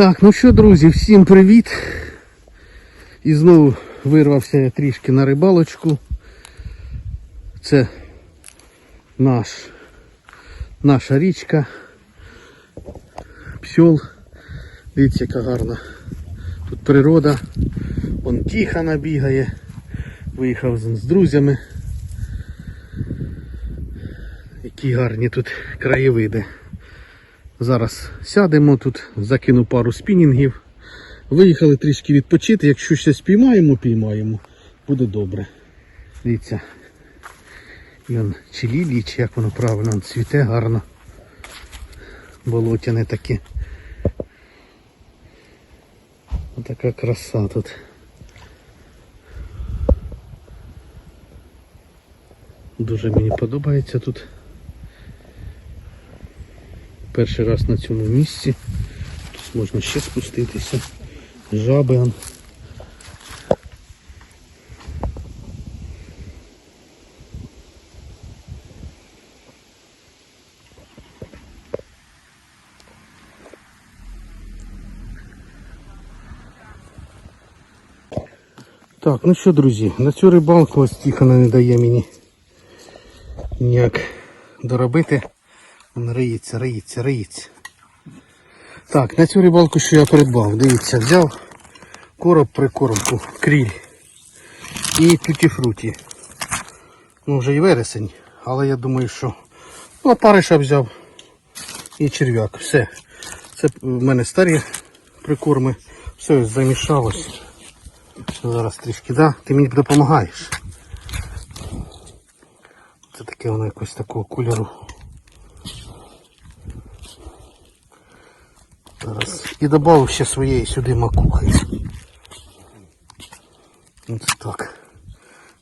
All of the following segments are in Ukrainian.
Так, ну що, друзі, всім привіт. І знову вирвався я трішки на рибалочку. Це наш, наша річка. Псьол. Дивіться, яка гарна. Тут природа. Вон тихо набігає. Виїхав з друзями. Які гарні тут краєвиди. Зараз сядемо тут, закину пару спінінгів. Виїхали трішки відпочити. Якщо щось піймаємо, піймаємо, буде добре. Дивіться. Чи лілії, чи як воно правильно, цвіте гарно. Болотяне таке. Отака краса тут. Дуже мені подобається тут. Перший раз на цьому місці. Тут можна ще спуститися. Жаби. Так, ну що, друзі, на цю рибалку ось Тихона не дає мені ніяк доробити. Він риється, риється, риється. Так, на цю рибалку, що я придбав, дивіться, взяв короб прикормку, кріль і тутіфруті. Ну, вже і вересень, але я думаю, що ну, опариша взяв і черв'як. Все. Це в мене старі прикорми. Все замішалось. Зараз трішки, да? Ти мені допомагаєш. Це таке воно якось такого кольору. Зараз. І додав ще своєї сюди макухи. Ось так.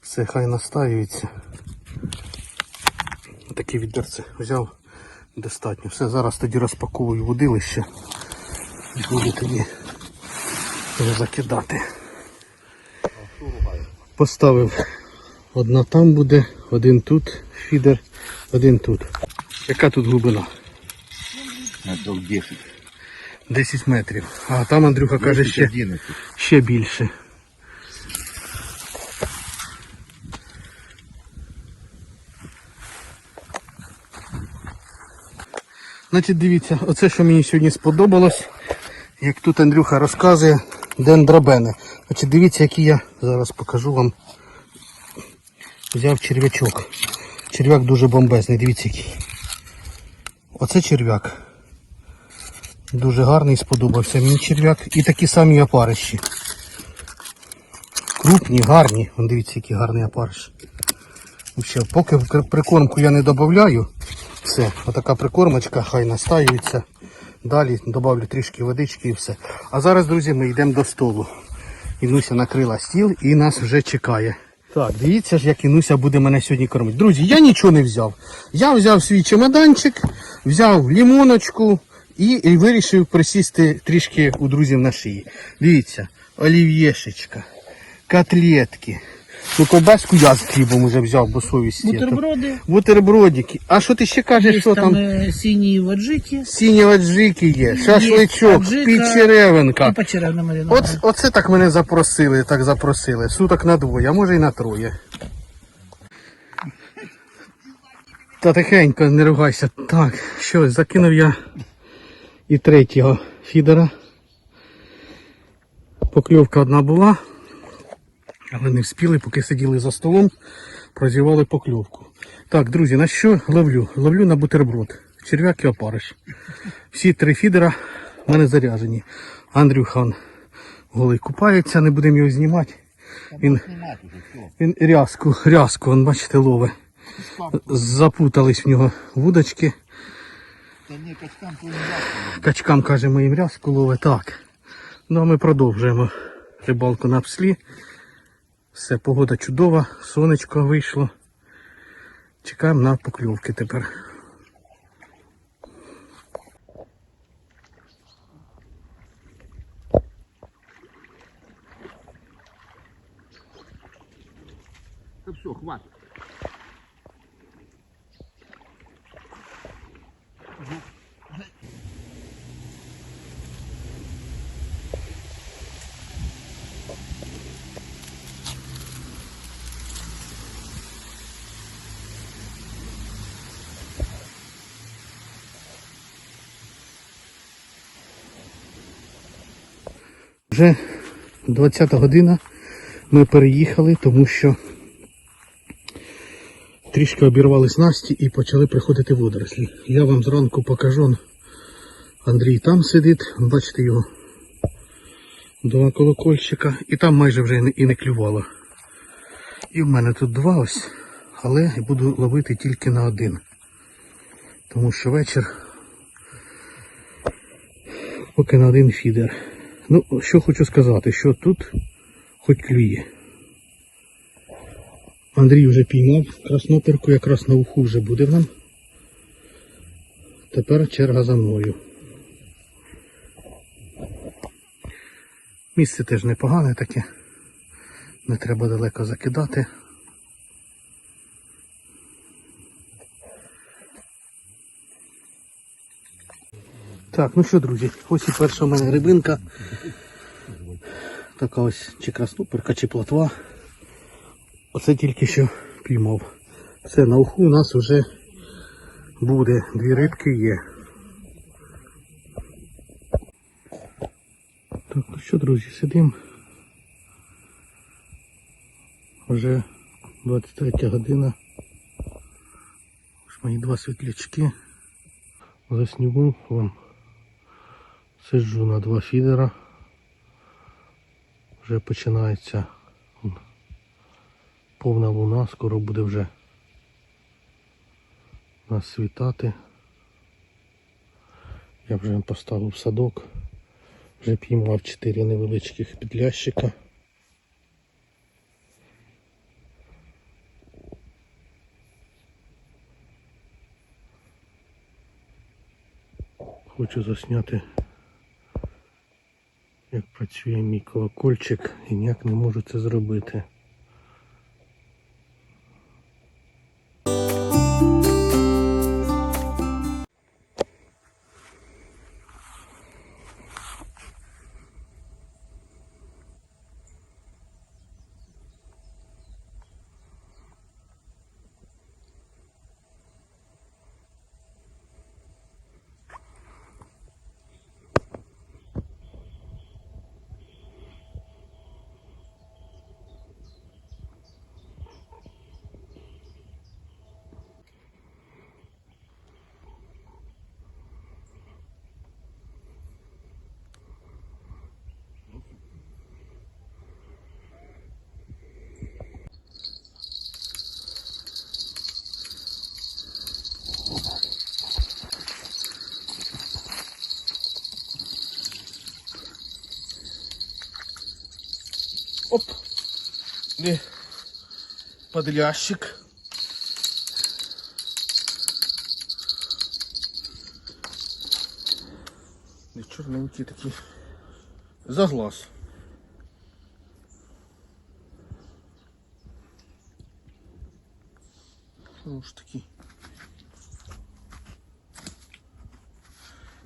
Все хай настаюється. Таке відерце взяв достатньо. Все, зараз тоді розпаковую водилище. І буду тоді закидати. Поставив одна там буде, один тут фідер, один тут. Яка тут глибина? 10. 10 метрів. А там Андрюха каже ще, ще більше. Значить, дивіться, оце що мені сьогодні сподобалось, як тут Андрюха розказує, дендрабени. Значить, дивіться, які я зараз покажу вам. Взяв черв'ячок. Черв'як дуже бомбезний, дивіться який. Оце черв'як. Дуже гарний сподобався мені черв'як. І такі самі опарищі. Крупні, гарні. Вон дивіться, який гарний опариш. Ще, поки прикормку я не додаю, все, отака прикормочка, хай настаюється. Далі додавлю трішки водички і все. А зараз, друзі, ми йдемо до столу. Інуся накрила стіл і нас вже чекає. Так, дивіться ж, як Інуся буде мене сьогодні кормити. Друзі, я нічого не взяв. Я взяв свій чемоданчик, взяв лімоночку і, вирішив присісти трішки у друзів на шиї. Дивіться, олів'єшечка, котлетки. Ну, ковбаску я з хлібом вже взяв, бо совість. є. Бутерброди, Бутербродики. А що ти ще кажеш, що там, е, сині ваджики Сіні аджики є, шашличок, аджика маринова. От, оце так мене запросили, так запросили. Суток на двоє, а може і на троє. Та тихенько, не ругайся. Так, що, закинув я і третього фідера. Покльовка одна була, але не вспіли, поки сиділи за столом, прозівали покльовку. Так, друзі, на що ловлю? Ловлю на бутерброд. Черв'як і опариш. Всі три фідера в мене заряжені. Андрюхан голий купається, не будемо його знімати. Він, він рязку, рязку, он, бачите, лове. Запутались в нього вудочки. Качкам то не Качкам, каже, моїм рязку лове. Так. Ну а ми продовжуємо рибалку на пслі. Все, погода чудова, сонечко вийшло. Чекаємо на покльовки тепер. Вже 20 година ми переїхали, тому що трішки обірвали снасті і почали приходити водорослі. Я вам зранку покажу. Андрій там сидить, бачите його до колокольчика, і там майже вже і не клювало. І в мене тут два ось, але буду ловити тільки на один. Тому що вечір поки на один фідер. Ну, що хочу сказати, що тут хоч клює. Андрій вже піймав красноперку, якраз на уху вже буде нам. Тепер черга за мною. Місце теж непогане таке. Не треба далеко закидати. Так, ну що, друзі, ось і перша у мене рибинка. Така ось чи краснуперка, чи плотва. Оце тільки що піймав. Все, на уху у нас вже буде. Дві рибки є. Так, ну що, друзі, сидимо. Вже 23 година. Ось мої два світлячки. Засніму вам. Сиджу на два фідера. Вже починається повна луна, скоро буде вже нас світати. Я вже поставив садок, вже піймав 4 невеличких підлящика. Хочу засняти як працює мій колокольчик і ніяк не можу це зробити. Де подлящик. Де чорненькі такі. За глаз. Ну ж такі.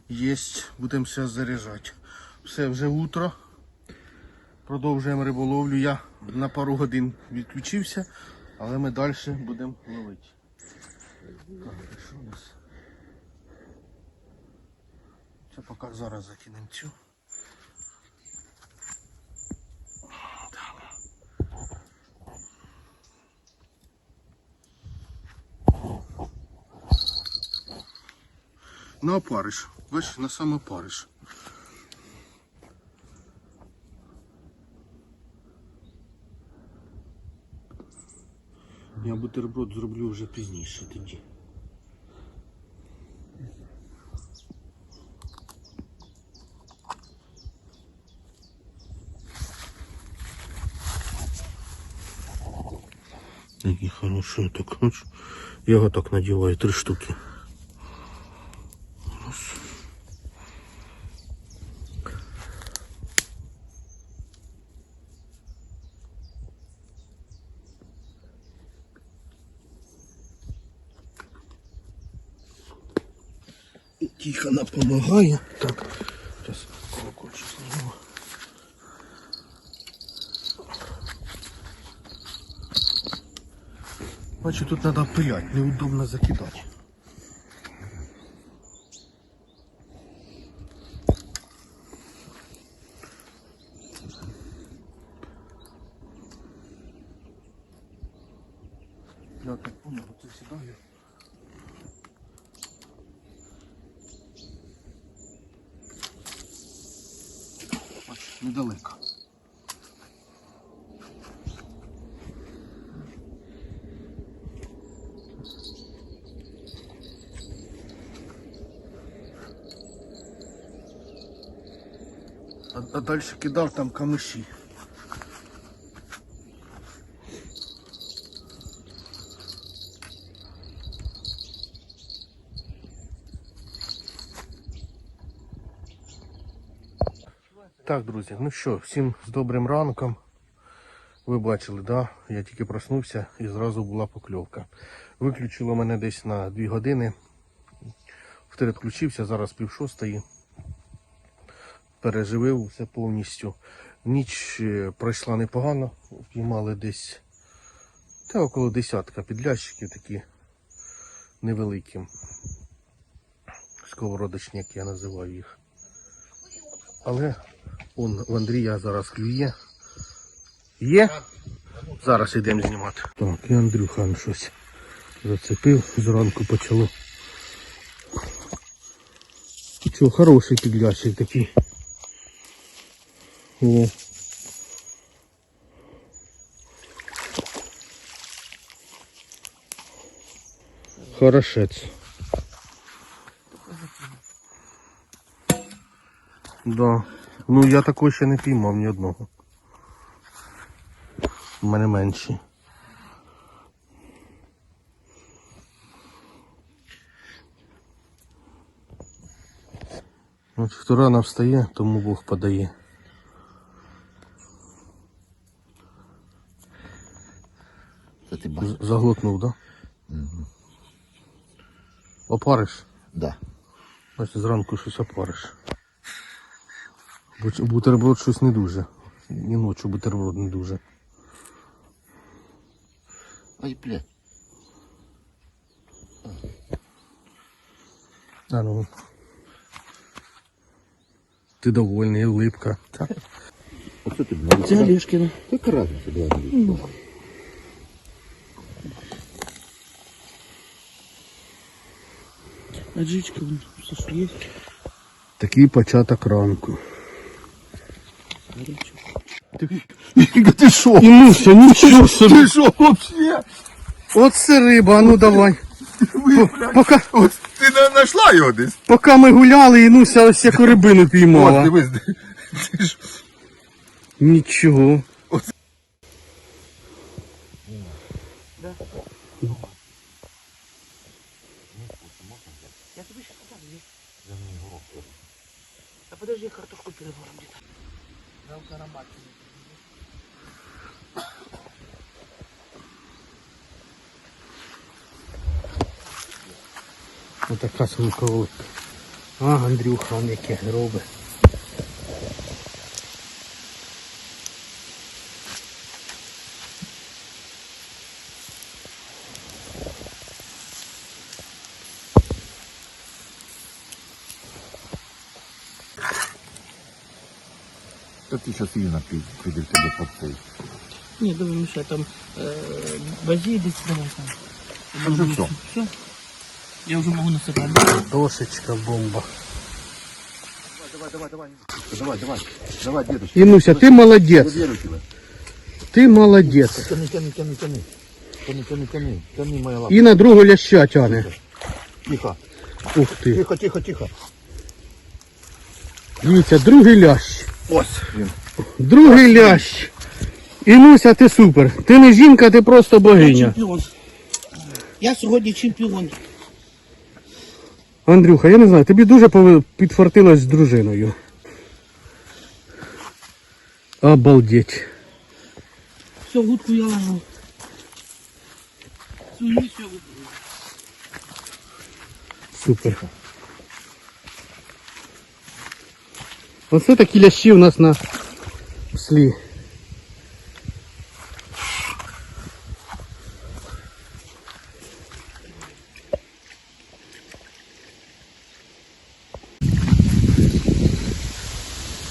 Єсть, будемо все заряджати. Все, вже утро. Продовжуємо риболовлю. Я на пару годин відключився, але ми далі будемо ловити. Так, що у нас? Це поки зараз закинемо цю. На опариш. Бачиш, на сам опариш. Я бутерброд зроблю вже пізніше тоді. Такие хорошие, так. ось. Я його так надіваю, три штуки. допомагає. Так, зараз колокольчик зніму. Бачу, тут треба пилять, неудобно закидати. Я так понял, вот ты сюда. Недалеко. А, а далі кидав там камиші. Так, друзі, ну що, всім з добрим ранком. Ви бачили, да? Я тільки проснувся і зразу була покльовка. Виключило мене десь на 2 години. Втори включився, зараз пів шостої. Переживив все повністю. Ніч е, пройшла непогано. Піймали десь та около десятка підлящиків такі невеликі. Сковородочні, як я називаю їх. Але он у Андрія зараз клює. Є? Зараз йдемо знімати. Так, і Андрюхан щось зацепив, зранку почало. Чого, хороший підлящик такий. О. Хорошець. Да. Ну я такого ще не піймав ні одного. У мене менші. От хто рано встає, тому Бог подає. Це ти бачиш? З- Заглотнув, да? Опариш? Да. Ось зранку щось опариш. Бу- Бутерброд щось не дуже. І ночі бутерброд не дуже. Ой, блядь. А ну. Ти довольний, улипка. Так. Оце ти, блядь. Це Олешкина. Яка разниця, блядь? Аджичка, вон, все, что есть. Такий початок ранку. Горячо. Ты, ты шо? И муся, нічого себе. Ты шо вообще? Оце риба, а ну давай. Поки, Ось ти не знайшла його десь? поки ми гуляли, Інуся ось яку рибину Ось, піймала. дивись. Ти ж- Нічого. Я тебе сейчас покажу. А подожди, я картошку перевором где-то. Жалко аромат. Отака смаковика. А, Андрюха, он яке робить. Та ти її напій, піде в тебе цей. Не, давай, Миша, там э, базилик, давай там. Там же все. Все? Я уже могу насыпать. Дошечка бомба. Давай, давай, давай. Давай, давай. Давай, дедушка. Інуся, ти Я молодець. вірю в. Ти молодець. Тяни, тяни, тяни, тяни. Тяни, тяни, тяни. Тяни, моя лапа. І на другу ляща тяне. Тихо. Ух ти. Тихо, тихо, тихо. Дивіться, другий лящ. Ось він. Другий лящ. Інуся, ти супер. Ти не жінка, ти просто Я богиня. Я сьогодні чемпіон. Андрюха, я не знаю, тобі дуже підфартилось з дружиною. Обалдеть. Все, вудку я вудку. Супер. Оце такі лящі у нас на слі.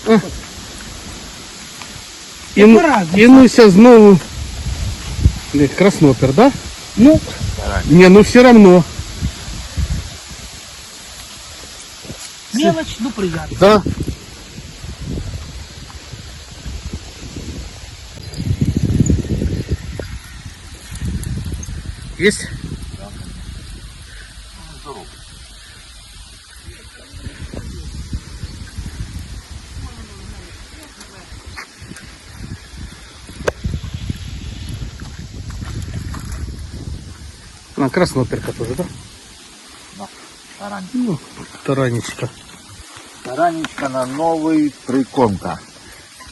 А. Іну, Пора, Інуся знову. Краснопер, да? Ну. Не, ну все равно. Мелочь, ну приятно. Да. Есть? А, красноперка тоже, да? Тарань. Ну, таранечка. Таранечка на новий прикормка.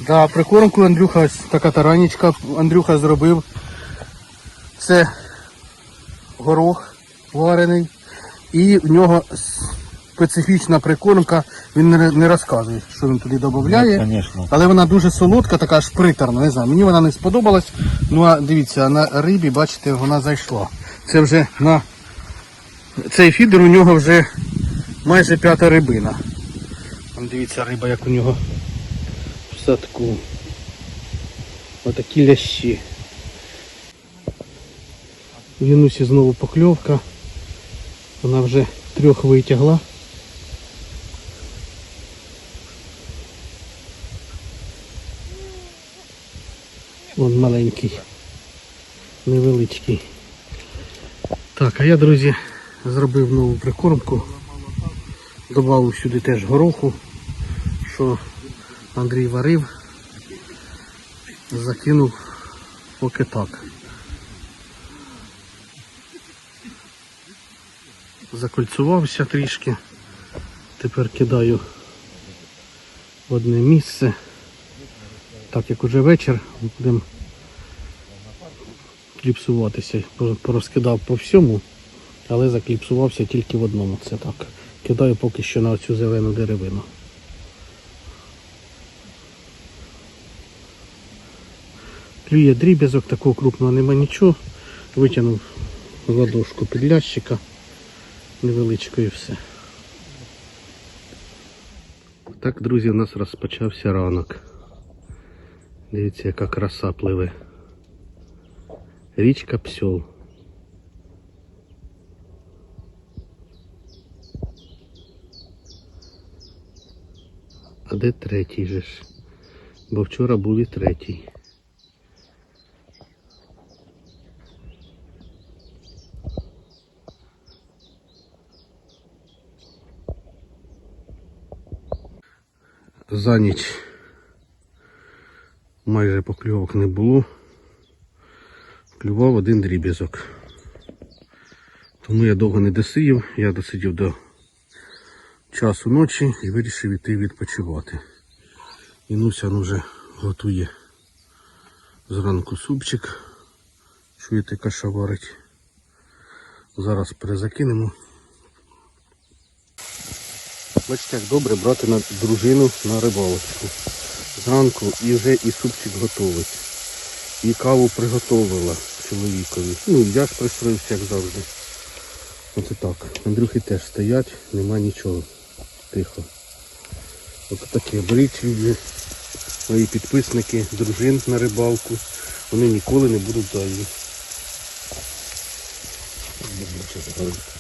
Да, прикормку Андрюха, ось така таранічка Андрюха зробив. Це горох варений. І в нього специфічна прикормка. Він не, розказує, що він туди додає. Звісно. Але вона дуже солодка, така аж приторна, не знаю. Мені вона не сподобалась. Ну а дивіться, на рибі, бачите, вона зайшла. Це вже на цей фідер у нього вже майже п'ята рибина. Там дивіться риба, як у нього в садку. Отакі лящі. В Янусі знову покльовка. Вона вже трьох витягла. Вон маленький, невеличкий. Так, а я, друзі, зробив нову прикормку. Добавив сюди теж гороху, що Андрій варив. Закинув поки так. Закольцувався трішки. Тепер кидаю в одне місце. Так як уже вечір, будемо кліпсуватися. Порозкидав по всьому, але закліпсувався тільки в одному. Це так. Кидаю поки що на цю зелену деревину. Клює дріб'язок, такого крупного нема нічого. Витягнув ладошку підлящика невеличко і все. Так, друзі, у нас розпочався ранок. Дивіться, яка краса пливе. Річка Псьол. А де третій же ж? Бо вчора був і третій. За ніч майже покльовок не було. Клював один дріб'язок. Тому я довго не досидів, я досидів до часу ночі і вирішив іти відпочивати. Інуся ну, вже готує зранку супчик. Чуєте, каша варить. Зараз перезакинемо. Бачите, як добре брати на дружину на рибалочку. Зранку і вже і супчик готовий. І каву приготовила чоловікові. Ну, я ж пристроївся, як завжди. Оце так. Андрюхи теж стоять, нема нічого. Тихо. От таке. Беріть люди, свої підписники, дружин на рибалку. Вони ніколи не будуть зайві.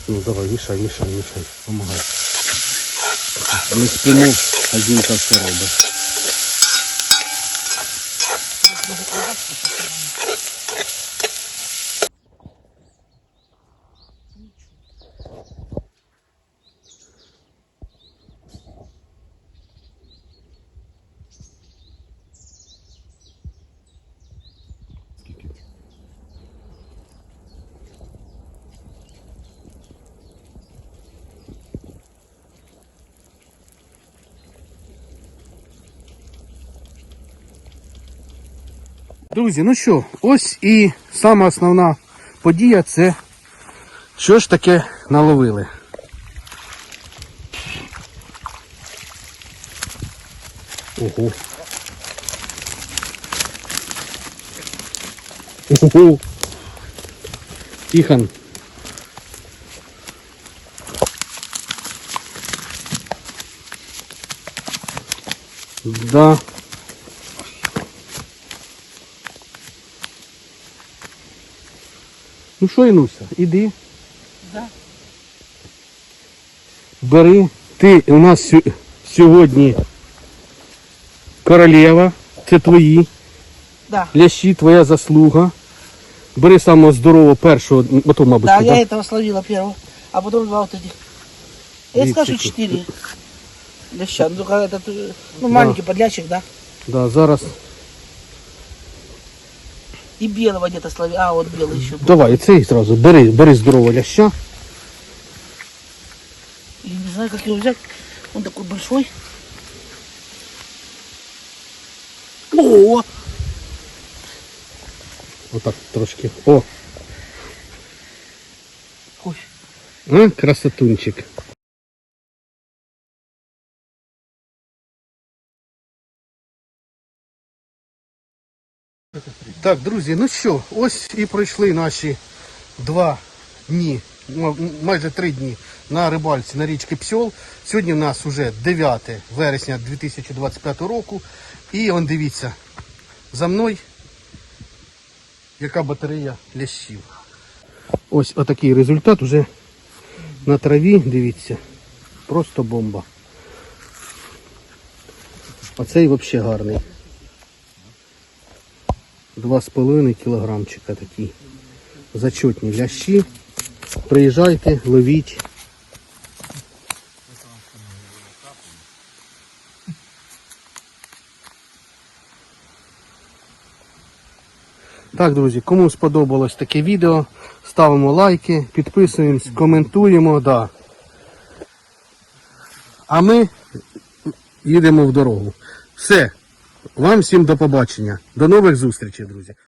Ну давай, мішай, мішай, мішай. Помагай. Ми спимо, а жінка все робить. Thank you. Друзі, ну що, ось і сама основна подія це що ж таке наловили. Ого. Ого. Тихон. Да. Ну що, Інуся, іди. Да. Бери. Ти у нас сьогодні королева, це твої. Да. Лящі, твоя заслуга. Бери самого здорового першого, потім, мабуть, да, сюди. я этого словила первого, а потом два вот. Я скажу штуки. Ляща. Ну, это, э, ну маленький подлящик, да? Да, зараз. И белого где-то словил. А, вот белый еще. был. Давай, цей зразу. Бери, бери здорового ляща. Я не знаю, как его взять. Он такой большой. О, Отак трошки. О, Ой, а, красотунчик. Так, друзі, ну що, ось і пройшли наші два дні, м- майже три дні на рибальці на річці Псьол. Сьогодні в нас вже 9 вересня 2025 року. І он дивіться, за мною яка батарея лящів. Ось отакий результат уже на траві, дивіться. Просто бомба. Оцей взагалі гарний. Два з половиною кілограмчика такі. Зачетні лящі. Приїжджайте, ловіть. Так, друзі, кому сподобалось таке відео, ставимо лайки, підписуємось, коментуємо, да. А ми їдемо в дорогу. Все. Вам всім до побачення. До нових зустрічей, друзі.